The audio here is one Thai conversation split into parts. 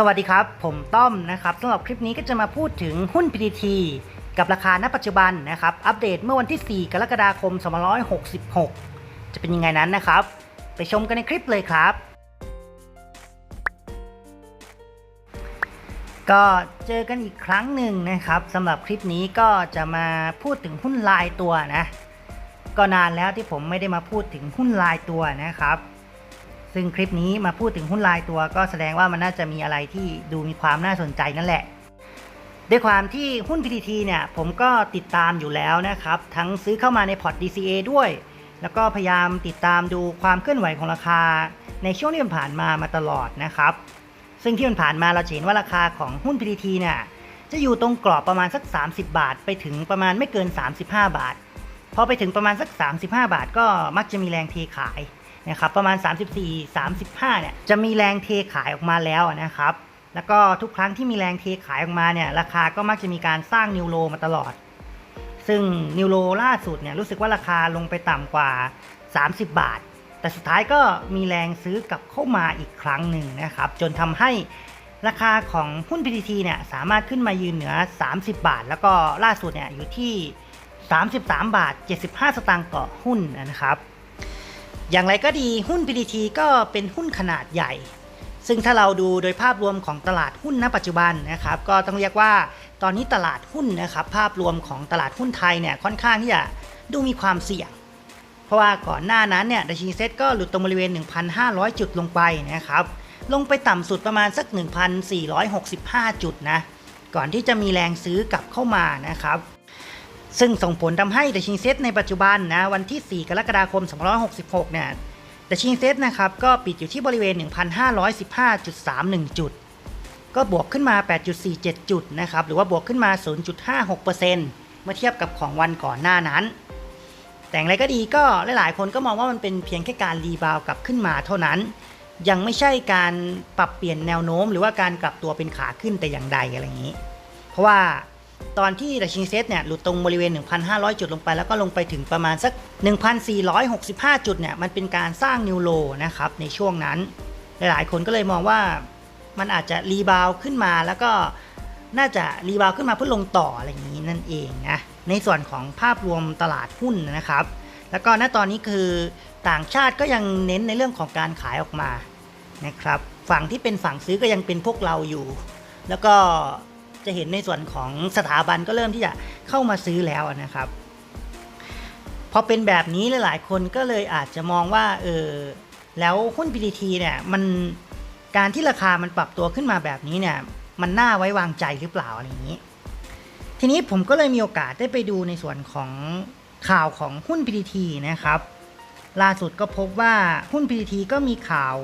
สวัสดีครับ ผมต้อมนะครับสำหรับคลิปนี้ก็จะมาพูดถึงหุ้น PTT กับราคาณปัจจุบันนะครับ อัปเดตเมื่อวันที่ 4 กรกฎาคม 2566 จะเป็นยังไงนั้นนะครับ ไปชมกันในคลิปเลยครับ ก็เจอกันอีกครั้งหนึ่งนะครับสำหรับคลิปนี้ก็จะมาพูดถึงหุ้นรายตัวนะ ก็นานแล้วที่ผมไม่ได้มาพูดถึงหุ้นรายตัวนะครับ ซึ่งคลิปนี้มาพูดถึงหุ้นรายตัวก็แสดงว่ามันน่าจะมีอะไรที่ดูมีความน่าสนใจนั่นแหละ ด้วยความที่หุ้น PTT เนี่ยผมก็ติดตามอยู่แล้วนะครับ ทั้งซื้อเข้ามาในพอร์ต DCA ด้วย แล้วก็พยายามติดตามดูความเคลื่อนไหวของราคา ในช่วงที่ผ่านมามาตลอดนะครับ ซึ่งที่ผ่านมาเราเห็นว่าราคาของหุ้น PTT เนี่ยจะอยู่ตรงกรอบประมาณสัก 30 บาท ไปถึงประมาณไม่เกิน 35 บาท พอไปถึงประมาณสัก 35 บาทก็มักจะมีแรงเทขาย นะครับประมาณ 34 35เนี่ยจะมีแรงเทขายออกมาแล้วนะครับ แล้วก็ทุกครั้งที่มีแรงเทขายออกมาเนี่ยราคาก็มักจะมีการสร้างนิวโรมาตลอด ซึ่งนิวโรล่าสุดเนี่ยรู้สึกว่าราคาลงไปต่ำกว่า 30 บาท แต่สุดท้ายก็มีแรงซื้อกลับเข้ามาอีกครั้งหนึ่งนะครับ จนทำให้ราคาของหุ้น PTT เนี่ยสามารถขึ้นมายืนเหนือ 30 บาท แล้วก็ล่าสุดเนี่ยอยู่ที่ 33 บาท 75 สตางค์ต่อหุ้นนะครับ อย่างไรก็ดีหุ้น PTT ก็เป็นหุ้นขนาดใหญ่ ซึ่งถ้าเราดูโดยภาพรวมของตลาดหุ้นณปัจจุบันนะครับก็ต้องเรียกว่าตอนนี้ตลาดหุ้นนะครับภาพรวมของตลาดหุ้นไทยเนี่ยค่อนข้างที่จะดูมีความเสี่ยง เพราะว่าก่อนหน้านั้นเนี่ยดัชนีเซ็ตก็หลุดตรงบริเวณ 1,500 จุดลงไปนะครับลงไปต่ำสุดประมาณสัก 1,465 จุดนะก่อนที่จะมีแรงซื้อกลับเข้ามานะครับ ซึ่งส่งผลทำให้ดัชนีเซตในปัจจุบันนะวันที่ 4 กรกฎาคม 2566 เนี่ยดัชนีเซตนะครับก็ปิดอยู่ที่บริเวณ 1,515.31 จุด ก็บวกขึ้นมา 8.47 จุดนะครับหรือว่าบวกขึ้นมา 0.56%เมื่อเทียบกับของวันก่อนหน้านั้น แต่อย่างไรก็ดีก็หลายๆ คนก็มองว่ามันเป็นเพียงแค่การรีบาวกลับขึ้นมาเท่านั้น ยังไม่ใช่การปรับเปลี่ยนแนวโน้ม หรือว่าการกลับตัวเป็นขาขึ้นแต่อย่างใดอะไรอย่างนี้ เพราะว่า ตอนที่ดัชนีเซตเนี่ยหลุดตรงบริเวณ 1,500 จุดลงไป แล้วก็ลงไปถึงประมาณสัก 1,465 จุดเนี่ยมันเป็นการสร้างนิวโลนะครับในช่วงนั้น หลายๆ คนก็เลยมองว่ามันอาจจะรีบาวขึ้นมาแล้วก็น่าจะรีบาวขึ้นมาเพื่อลงต่ออะไรอย่างนี้นั่นเองนะในส่วนของภาพรวมตลาดหุ้นนะครับ แล้วก็ณตอนนี้คือต่างชาติก็ยังเน้นในเรื่องของการขายออกมานะครับ ฝั่งที่เป็นฝั่งซื้อก็ยังเป็นพวกเราอยู่ แล้วก็ จะเห็นในส่วนของสถาบันก็เริ่มที่จะเข้ามาซื้อแล้วนะครับพอเป็นแบบนี้หลายๆ คนก็เลยอาจจะมองว่าเออแล้วหุ้น PTT เนี่ยมันการที่ราคามันปรับตัวขึ้นมาแบบนี้เนี่ยมันน่าไว้วางใจหรือเปล่าอะไรอย่างนี้ ทีนี้ผมก็เลยมีโอกาสได้ไปดูในส่วนของข่าวของหุ้น PTT นะครับ ล่าสุดก็พบว่าหุ้น PTT ก็มีข่าว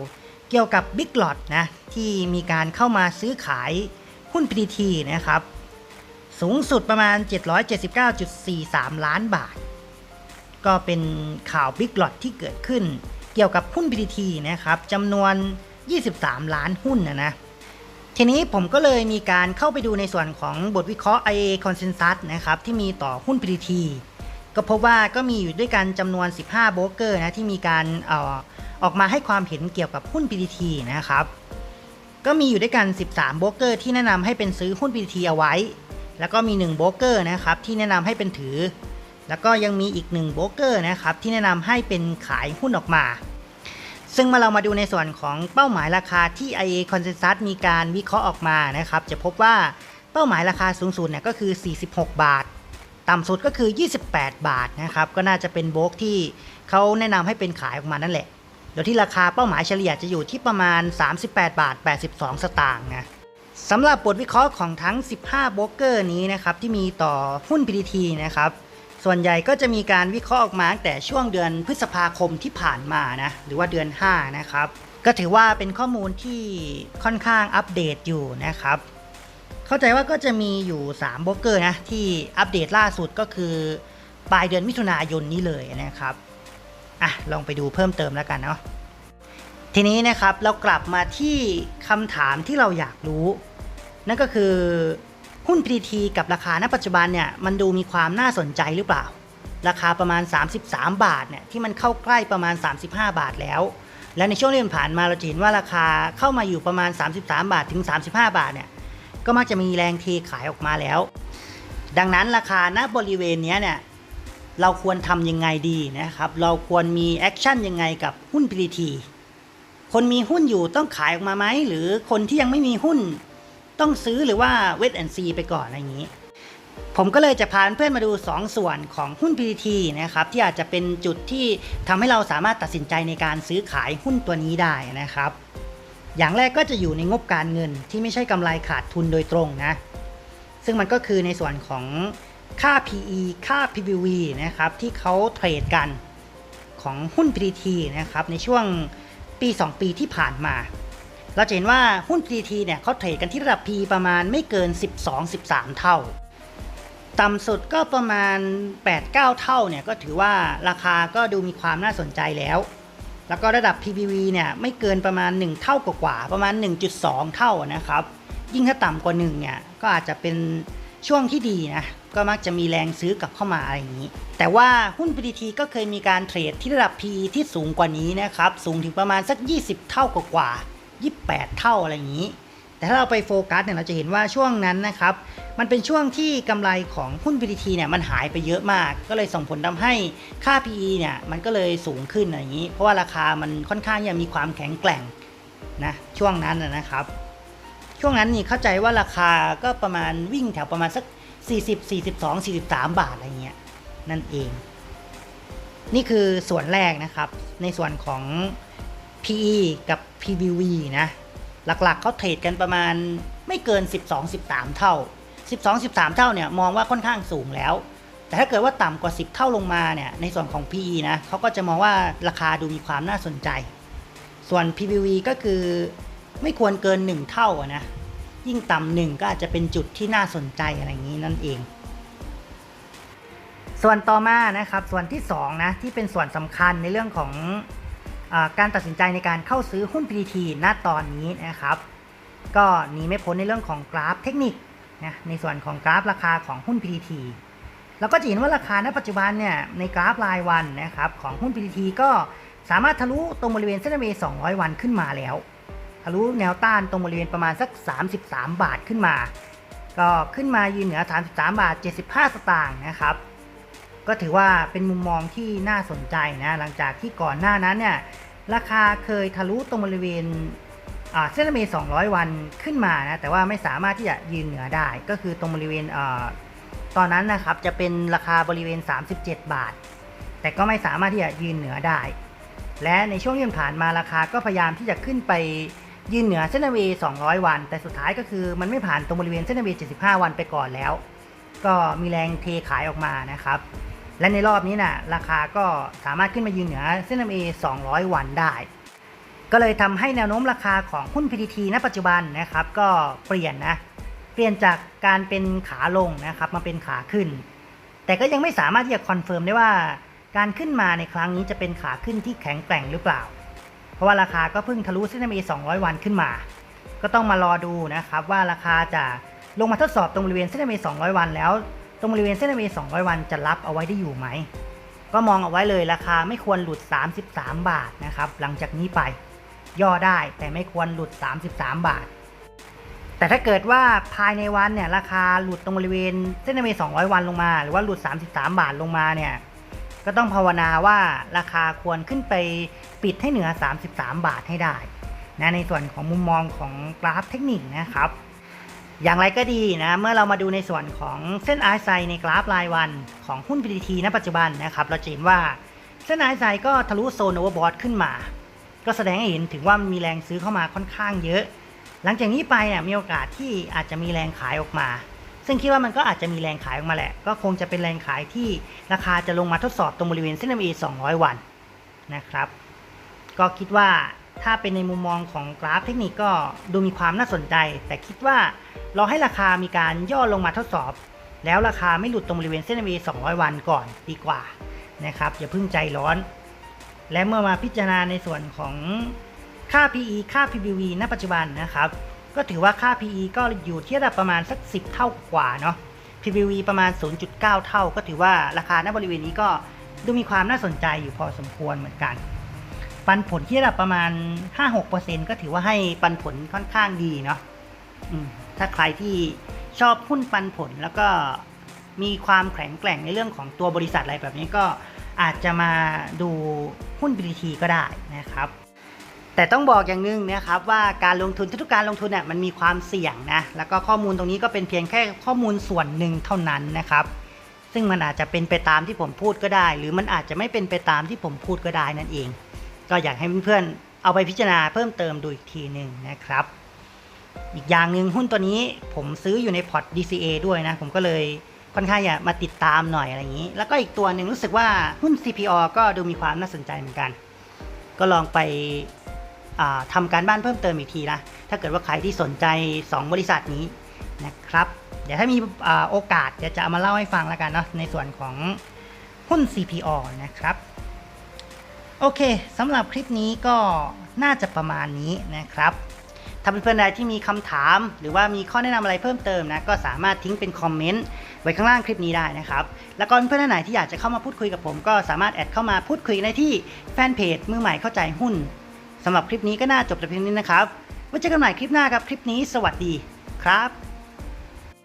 เกี่ยวกับ Big Lot นะที่มีการเข้ามาซื้อขาย หุ้น PTT นะครับ สูงสุดประมาณ 779.43 ล้านบาท ก็เป็นข่าว Big Lot ที่เกิดขึ้น เกี่ยวกับหุ้น PTT นะครับจำนวน 23 ล้านหุ้นนะนะทีนี้ผมก็เลยมีการเข้าไปดูในส่วนของบทวิเคราะห์ IA Consensus นะครับ ที่มีต่อหุ้น PTT ก็พบว่าก็มีอยู่ด้วยกันจำนวน 15 โบรกเกอร์นะที่มีการเออออกมาให้ความเห็นเกี่ยวกับหุ้น PTT นะครับ ก็มีอยู่ด้วยกัน 13โบรกเกอร์ที่แนะนำให้เป็นซื้อหุ้น PTT เอาไว้ แล้วก็มี1โบรกเกอร์นะครับที่แนะนำให้เป็นถือ แล้วก็ยังมีอีก1โบรกเกอร์นะครับที่แนะนำให้เป็นขายหุ้นออกมา ซึ่งมาเรามาดูในส่วนของเป้าหมายราคาที่ IA Consensus มีการวิเคราะห์ออกมานะครับจะพบว่าเป้าหมายราคาสูงสุดเนี่ยก็คือ 46 บาท ต่ำสุดก็คือ 28 บาทนะครับก็น่าจะเป็นโบรกที่เขาแนะนำให้เป็นขายออกมานั่นแหละ โดยที่ราคาเป้าหมายเฉลี่ยจะอยู่ที่ประมาณ 38 บาท 82 สตางค์นะสำหรับบทวิเคราะห์ของทั้ง 15โบรกเกอร์นี้นะครับที่มีต่อหุ้น PTT นะครับส่วนใหญ่ก็จะมีการวิเคราะห์ออกมาแต่ช่วงเดือนพฤษภาคมที่ผ่านมานะหรือว่าเดือน 5 นะครับ ก็ถือว่าเป็นข้อมูลที่ค่อนข้างอัปเดตอยู่นะครับ เข้าใจว่าก็จะมีอยู่3โบรกเกอร์นะที่อัปเดตล่าสุดก็คือปลายเดือนมิถุนายนนี้เลยนะครับ อะลองไปดูเพิ่มเติมแล้วกันเนาะทีนี้นะครับเรากลับมาที่คำถามที่เราอยากรู้ นั่นก็คือหุ้น PTT กับราคาณปัจจุบันเนี่ยมันดูมีความน่าสนใจหรือเปล่า ราคาประมาณ 33 บาทเนี่ยที่มันเข้าใกล้ประมาณ 35 บาทแล้ว และในช่วงที่ผ่านมาเราจะเห็นว่าราคาเข้ามาอยู่ประมาณ 33 บาทถึง 35 บาทเนี่ยก็มักจะมีแรงเทขายออกมาแล้ว ดังนั้นราคาณบริเวณนี้เนี่ย เราควรทำยังไงดีนะครับ เราควรมีแอคชั่นยังไงกับหุ้น PTT คนมีหุ้นอยู่ต้องขายออกมาไหม หรือคนที่ยังไม่มีหุ้นต้องซื้อหรือว่าเวทแอนซีไปก่อนอะไรอย่างนี้ ผมก็เลยจะพาเพื่อนมาดู 2 ส่วนของหุ้น PTT นะครับ ที่อาจจะเป็นจุดที่ทำให้เราสามารถตัดสินใจในการซื้อขายหุ้นตัวนี้ได้นะครับ อย่างแรกก็จะอยู่ในงบการเงินที่ไม่ใช่กำไรขาดทุนโดยตรงนะ ซึ่งมันก็คือในส่วนของ ค่า PE ค่า PBV นะครับที่เขาเทรดกันของหุ้น PTT นะครับในช่วงปี 2 ปีที่ผ่านมา เราจะเห็นว่าหุ้น PTT เนี่ยเขาเทรดกันที่ระดับ P ประมาณไม่เกิน 12-13 เท่า ต่ำสุดก็ประมาณ 8-9 เท่าเนี่ยก็ถือว่าราคาก็ดูมีความน่าสนใจแล้ว แล้วก็ระดับ PBV เนี่ยไม่เกินประมาณ 1 เท่ากว่าประมาณ 1.2 เท่านะครับ ยิ่งถ้าต่ำกว่า 1 เนี่ยก็อาจจะเป็น ช่วงที่ดีนะก็มักจะมีแรงซื้อกลับเข้ามาอะไรอย่างนี้ แต่ว่าหุ้น PTT ก็เคยมีการเทรดที่ระดับ PE ที่สูงกว่านี้นะครับ สูงถึงประมาณสัก 20 เท่ากว่าๆ28 เท่าอะไรอย่างนี้ แต่ถ้าเราไปโฟกัสเนี่ยเราจะเห็นว่าช่วงนั้นนะครับ มันเป็นช่วงที่กำไรของหุ้น PTT เนี่ยมันหายไปเยอะมาก ก็เลยส่งผลทำให้ค่า PE เนี่ยมันก็เลยสูงขึ้นอะไรอย่างนี้ เพราะว่าราคามันค่อนข้างยังมีความแข็งแกร่งนะช่วงนั้นนะครับ ช่วงนั้นนี่เข้าใจว่าราคาก็ประมาณวิ่งแถวประมาณสัก 40 42 43 บาทอะไรเงี้ยนั่นเอง นี่คือส่วนแรกนะครับ ในส่วนของ PE กับ PBV นะ หลักๆเขาเทรดกันประมาณไม่เกิน 12-13 เท่า 12-13 เท่าเนี่ยมองว่าค่อนข้างสูงแล้ว แต่ถ้าเกิดว่าต่ำกว่า 10 เท่าลงมาเนี่ยในส่วนของ PE นะเขาก็จะมองว่าราคาดูมีความน่าสนใจ ส่วน PBV ก็คือ ไม่ควรเกิน 1 เท่านะ ยิ่งต่ำหนึ่งก็อาจจะเป็นจุดที่น่าสนใจอะไรอย่างนี้นั่นเอง ส่วนต่อมานะครับ ส่วนที่2นะที่เป็นส่วนสำคัญในเรื่องของอการตัดสินใจในการเข้าซื้อหุ้น PTT ณตอนนี้นะครับ ก็หนีไม่พ้นในเรื่องของกราฟเทคนิคนะในส่วนของกราฟราคาของหุ้น PTT เราก็จะเห็นว่าราคาณปัจจุบันเนี่ยในกราฟรายวันนะครับของหุ้น PTT ก็สามารถทะลุตรงบริเวณเส้นเม200 วันขึ้นมาแล้ว ทะลุแนวต้านตรงบริเวณประมาณสัก 33 บาทขึ้นมา ก็ขึ้นมายืนเหนือ 33 บาท 75 สตางค์นะครับ ก็ถือว่าเป็นมุมมองที่น่าสนใจนะ หลังจากที่ก่อนหน้านั้นเนี่ยราคาเคยทะลุตรงบริเวณเส้นเมย์200 วันขึ้นมานะ แต่ว่าไม่สามารถที่จะยืนเหนือได้ ก็คือตรงบริเวณตอนนั้นนะครับจะเป็นราคาบริเวณ 37 บาท แต่ก็ไม่สามารถที่จะยืนเหนือได้ และในช่วงที่ผ่านมาราคาก็พยายามที่จะขึ้นไป ยืนเหนือเส้นเวย์200 วัน แต่สุดท้ายก็คือมันไม่ผ่านตรงบริเวณเส้นเวย์75 วันไปก่อนแล้ว ก็มีแรงเทขายออกมานะครับ และในรอบนี้นะ่ะราคาก็สามารถขึ้นมายืนเหนือเส้น MA 200 วันได้ ก็เลยทำให้แนวโน้มราคาของหุ้น PTT ณปัจจุบันนะครับ ก็เปลี่ยนนะเปลี่ยนจากการเป็นขาลงนะครับมาเป็นขาขึ้น แต่ก็ยังไม่สามารถที่จะคอนเฟิร์มได้ว่า การขึ้นมาในครั้งนี้จะเป็นขาขึ้นที่แข็งแกร่งหรือเปล่า เพราะว่าราคาก็เพิ่งทะลุเส้น MA 200 วันขึ้นมา ก็ต้องมารอดูนะครับว่าราคาจะลงมาทดสอบตรงบริเวณเส้น MA 200 วันแล้ว ตรงบริเวณเส้น MA 200 วันจะรับเอาไว้ได้อยู่ไหม ก็มองเอาไว้เลยราคาไม่ควรหลุด 33 บาทนะครับหลังจากนี้ไปย่อได้แต่ไม่ควรหลุด 33 บาท แต่ถ้าเกิดว่าภายในวันเนี่ยราคาหลุดตรงบริเวณเส้น MA 200วันลงมา หรือว่าหลุด 33 บาทลงมาเนี่ย ก็ต้องภาวนาว่าราคาควรขึ้นไปปิดให้เหนือ 33 บาทให้ได้นะในส่วนของมุมมองของกราฟเทคนิคนะครับ อย่างไรก็ดีนะเมื่อเรามาดูในส่วนของเส้น RSI ในกราฟรายวันของหุ้น PTT ณปัจจุบันนะครับ เราจะเห็นว่าเส้น RSI ก็ทะลุโซนโอเวอร์บอทขึ้นมา ก็แสดงให้เห็นถึงว่ามีแรงซื้อเข้ามาค่อนข้างเยอะ หลังจากนี้ไปเนี่ยมีโอกาสที่อาจจะมีแรงขายออกมา ซึ่งคิดว่ามันก็อาจจะมีแรงขายออกมาแหละ ก็คงจะเป็นแรงขายที่ราคาจะลงมาทดสอบตรงบริเวณเส้น MA 200 วันนะครับ ก็คิดว่าถ้าเป็นในมุมมองของกราฟเทคนิคก็ดูมีความน่าสนใจ แต่คิดว่าเราให้ราคามีการย่อลงมาทดสอบ แล้วราคาไม่หลุดตรงบริเวณเส้น MA 200 วันก่อนดีกว่านะครับอย่าเพิ่งใจร้อน และเมื่อมาพิจารณาในส่วนของค่า PE ค่า PBV ณ ปัจจุบันนะครับ ก็ถือว่าค่า PE ก็อยู่ที่ระดับประมาณสัก 10 เท่ากว่าเนาะ PBV ประมาณ 0.9 เท่า ก็ถือว่าราคาณบริเวณนี้ก็ดูมีความน่าสนใจอยู่พอสมควรเหมือนกัน ปันผลที่ระดับประมาณ 5-6%ก็ถือว่าให้ปันผลค่อนข้างดีเนาะถ้าใครที่ชอบหุ้นปันผลแล้วก็มีความแข็งแกร่งในเรื่องของตัวบริษัทอะไรแบบนี้ก็อาจจะมาดูหุ้น BTT ก็ได้นะครับ แต่ต้องบอกอย่างหนึงนะครับว่าการลงทุนทุกการลงทุนเนี่ยมันมีความเสี่ยงนะแล้วก็ข้อมูลตรงนี้ก็เป็นเพียงแค่ข้อมูลส่วนหนึ่งเท่านั้นนะครับ ซึ่งมันอาจจะเป็นไปตามที่ผมพูดก็ได้ หรือมันอาจจะไม่เป็นไปตามที่ผมพูดก็ได้นั่นเอง ก็อยากให้เพื่อนๆเอาไปพิจารณาเพิ่มเติมดูอีกทีหนึ่งนะครับ อีกอย่างหนึ่งหุ้นตัวนี้ผมซื้ออยู่ในพอร์ต DCA ด้วยนะผมก็เลยค่อนข้างอยากมาติดตามหน่อยอะไรอย่างนี้ แล้วก็อีกตัวหนึ่งรู้สึกว่าหุ้น CPO ก็ดูมีความน่าสนใจเหมือนกัน ก็ลองไป ทำการบ้านเพิ่มเติมอีกทีนะถ้าเกิดว่าใครที่สนใจ 2 บริษัทนี้นะครับเดี๋ยวถ้ามีอโอกาสเดี๋ยวจะเอามาเล่าให้ฟังแล้วกันเนาะในส่วนของหุ้น CPO นะครับ โอเคสำหรับคลิปนี้ก็น่าจะประมาณนี้นะครับถ้าเพื่อนๆใดที่มีคำถาม หรือว่ามีข้อแนะนำอะไรเพิ่มเติมนะก็สามารถทิ้งเป็นคอมเมนต์ไว้ข้างล่างคลิปนี้ได้นะครับแล้วก็เพื่อนๆไหนที่อยากจะเข้ามาพูดคุยกับผม ก็สามารถแอดเข้ามาพูดคุยได้ที่แฟนเพจมือใหม่เข้าใจหุ้น สำหรับคลิปนี้ก็น่าจบแต่เพียงนี้นะครับไว้เจอกันใหม่คลิปหน้าครับ คลิปนี้สวัสดีครับ